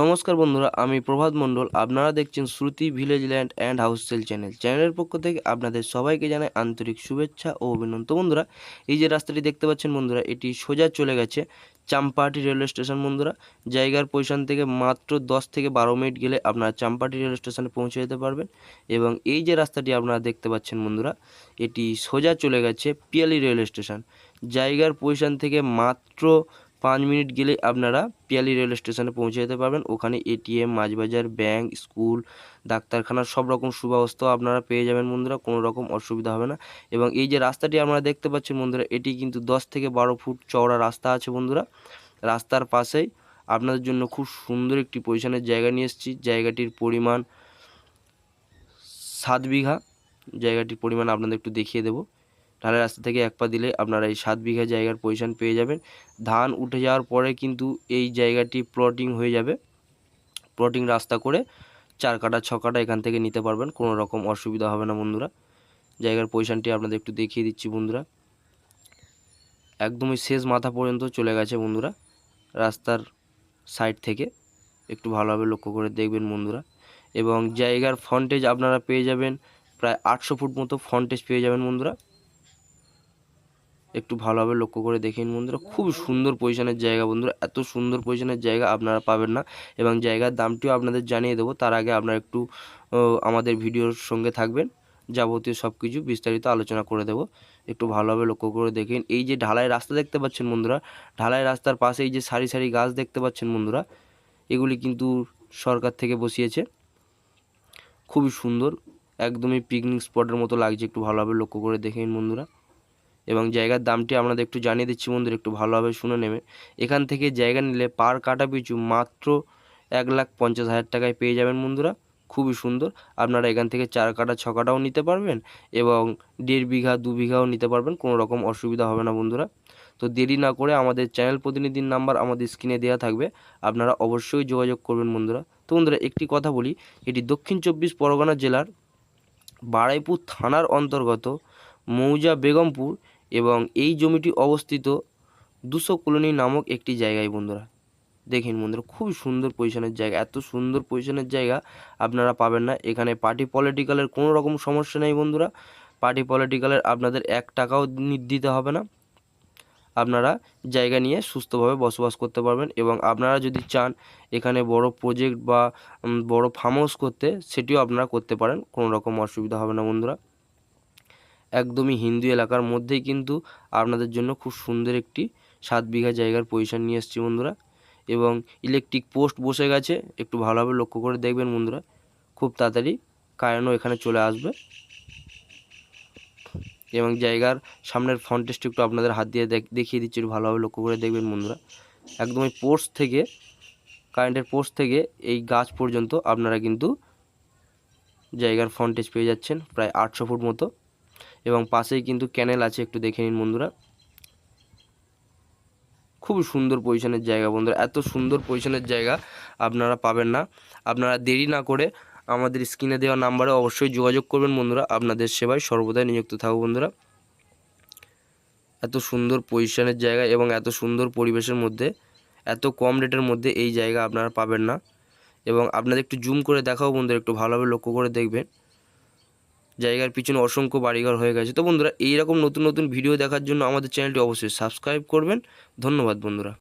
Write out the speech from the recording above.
নমস্কার বন্ধুরা, আমি প্রভাত মণ্ডল। আপনারা দেখছেন Shruti village land and house sale channel. চ্যানেলের পক্ষ থেকে আপনাদের সবাইকে জানাই আন্তরিক শুভেচ্ছা ও অভিনন্দন। বন্ধুরা, এই যে রাস্তাটি দেখতে পাচ্ছেন বন্ধুরা, এটি সোজা চলে গেছে চাম্পাহাটি রেলওয়ে স্টেশন বন্ধুরা। জায়গার পজিশন থেকে মাত্র দশ থেকে বারো মিনিট গেলে আপনারা চাম্পাহাটি রেলওয়ে স্টেশনে পৌঁছে যেতে পারবেন। এবং এই যে রাস্তাটি আপনারা দেখতে পাচ্ছেন বন্ধুরা, এটি সোজা চলে গেছে পিয়ালি রেলওয়ে স্টেশন। জায়গার পজিশন থেকে মাত্র পাঁচ মিনিট গেলে আপনারা পিয়ালি রেল স্টেশনে পৌঁছে যেতে পারবেন। ওখানে এটিএম মাছবাজার, ব্যাংক, স্কুল, ডাক্তারখানা সব রকম সুব্যবস্থাও আপনারা পেয়ে যাবেন বন্ধুরা, কোনো রকম অসুবিধা হবে না। এবং এই যে রাস্তাটি আপনারা দেখতে পাচ্ছেন বন্ধুরা, এটি কিন্তু দশ থেকে বারো ফুট চওড়া রাস্তা আছে বন্ধুরা। রাস্তার পাশেই আপনাদের জন্য খুব সুন্দর একটি পজিশনের জায়গা নিয়ে এসেছি। জায়গাটির পরিমাণ সাত বিঘা। জায়গাটির পরিমাণ আপনাদের একটু দেখিয়ে দেবো। ঢালাই রাস্তা থেকে এক পা দিলে আপনারা এই সাত বিঘা জায়গার পজিশন পেয়ে যাবেন। ধান উঠে যাওয়ার পরে কিন্তু এই জায়গাটি প্লটিং হয়ে যাবে। প্লটিং রাস্তা করে চার কাটা, ছ কাটা এখান থেকে নিতে পারবেন, কোনো রকম অসুবিধা হবে না বন্ধুরা। জায়গার পজিশনটি আপনাদের একটু দেখিয়ে দিচ্ছি বন্ধুরা। একদমই শেষ মাথা পর্যন্ত চলে গেছে বন্ধুরা, রাস্তার সাইড থেকে। একটু ভালোভাবে লক্ষ্য করে দেখবেন বন্ধুরা। এবং জায়গার ফ্রন্টেজ আপনারা পেয়ে যাবেন, প্রায় আটশো ফুট মতো ফ্রন্টেজ পেয়ে যাবেন বন্ধুরা। একটু ভালোভাবে লক্ষ্য করে দেখেন বন্ধুরা। খুব সুন্দর পজিশনের জায়গা বন্ধুরা। এত সুন্দর পজিশনের জায়গা আপনারা পাবেন না। এবং জায়গার দামটিও আপনাদের জানিয়ে দেবো। তার আগে আপনারা একটু আমাদের ভিডিওর সঙ্গে থাকবেন। যাবতীয় সব কিছু বিস্তারিত আলোচনা করে দেব। একটু ভালোভাবে লক্ষ্য করে দেখেন এই যে ঢালাই রাস্তা দেখতে পাচ্ছেন বন্ধুরা, ঢালাই রাস্তার পাশে এই যে সারি সারি গাছ দেখতে পাচ্ছেন বন্ধুরা, এগুলি কিন্তু সরকার থেকে বসিয়েছে। খুবই সুন্দর, একদমই পিকনিক স্পটের মতো লাগছে। একটু ভালোভাবে লক্ষ্য করে দেখেন বন্ধুরা। এবং জায়গার দামটি আপনাদের একটু জানিয়ে দিচ্ছি বন্ধুরা, একটু ভালোভাবে শুনে নেবে। এখান থেকে জায়গা নিলে পার কাটা পিছু মাত্র এক লাখ পঞ্চাশ হাজার টাকায় পেয়ে যাবেন বন্ধুরা। খুবই সুন্দর। আপনারা এখান থেকে চার কাটা, ছ কাটাও নিতে পারবেন এবং দেড় বিঘা, দু বিঘাও নিতে পারবেন, কোনো রকম অসুবিধা হবে না বন্ধুরা। তো দেরি না করে আমাদের চ্যানেল প্রতিনিধির নাম্বার আমাদের স্ক্রিনে দেওয়া থাকবে, আপনারা অবশ্যই যোগাযোগ করবেন বন্ধুরা। তো বন্ধুরা, একটি কথা বলি, এটি দক্ষিণ চব্বিশ পরগনা জেলার বারাইপুর থানার অন্তর্গত মৌজা বেগমপুর এবং এই জমিটি অবস্থিত দুশো কলোনি নামক একটি জায়গায় বন্ধুরা। দেখেন বন্ধুরা খুব সুন্দর পজিশনের জায়গা। এত সুন্দর পজিশনের জায়গা আপনারা পাবেন না। এখানে পার্টি পলিটিক্যালের কোনো রকম সমস্যা নেই বন্ধুরা। পার্টি পলিটিক্যালের আপনাদের এক টাকাও দিতে হবে না। আপনারা জায়গা নিয়ে সুস্থভাবে বসবাস করতে পারবেন এবং আপনারা যদি চান এখানে বড় প্রজেক্ট বা বড় ফার্ম হাউস করতে, সেটিও আপনারা করতে পারেন। কোনো রকম অসুবিধা হবে না বন্ধুরা। একদমই হিন্দু এলাকার মধ্যেই কিন্তু আপনাদের জন্য খুব সুন্দর একটি সাত বিঘা জায়গার পজিশন নিয়ে এসেছি বন্ধুরা। এবং ইলেকট্রিক পোস্ট বসে গেছে, একটু ভালোভাবে লক্ষ্য করে দেখবেন বন্ধুরা। খুব তাড়াতাড়ি কারেন্টও এখানে চলে আসবে। এবং জায়গার সামনের ফ্রন্টেজটি একটু আপনাদের হাত দিয়ে দেখিয়ে দিচ্ছি, একটু ভালোভাবে লক্ষ্য করে দেখবেন বন্ধুরা। একদম একদমই পোস্ট থেকে কারেন্টের পোস্ট থেকে এই গাছ পর্যন্ত আপনারা কিন্তু জায়গার ফ্রন্টেজ পেয়ে যাচ্ছেন, প্রায় আটশো ফুট মতো। এবং পাশেই কিন্তু ক্যানেল আছে, একটু দেখে নিন বন্ধুরা। খুব সুন্দর পজিশনের জায়গা বন্ধুরা, এত সুন্দর পজিশনের জায়গা আপনারা পাবেন না। আপনারা দেরি না করে আমাদের স্ক্রিনে দেওয়া নাম্বারে অবশ্যই যোগাযোগ করবেন বন্ধুরা, আপনাদের সেবায় সর্বদাই নিযুক্ত থাকব বন্ধুরা। এত সুন্দর পজিশনের জায়গা এবং এত সুন্দর পরিবেশের মধ্যে, এত কম রেটের মধ্যে এই জায়গা আপনারা পাবেন না। এবং আপনাদের একটু জুম করে দেখাও বন্ধুরা, একটু ভালোভাবে লক্ষ্য করে দেখবেন। জায়গার পিছনে অসংখ্য বাড়িঘর হয়ে গেছে। তো বন্ধুরা, এইরকম নতুন নতুন ভিডিও দেখার জন্য আমাদের চ্যানেলটি অবশ্যই সাবস্ক্রাইব করবেন। ধন্যবাদ বন্ধুরা।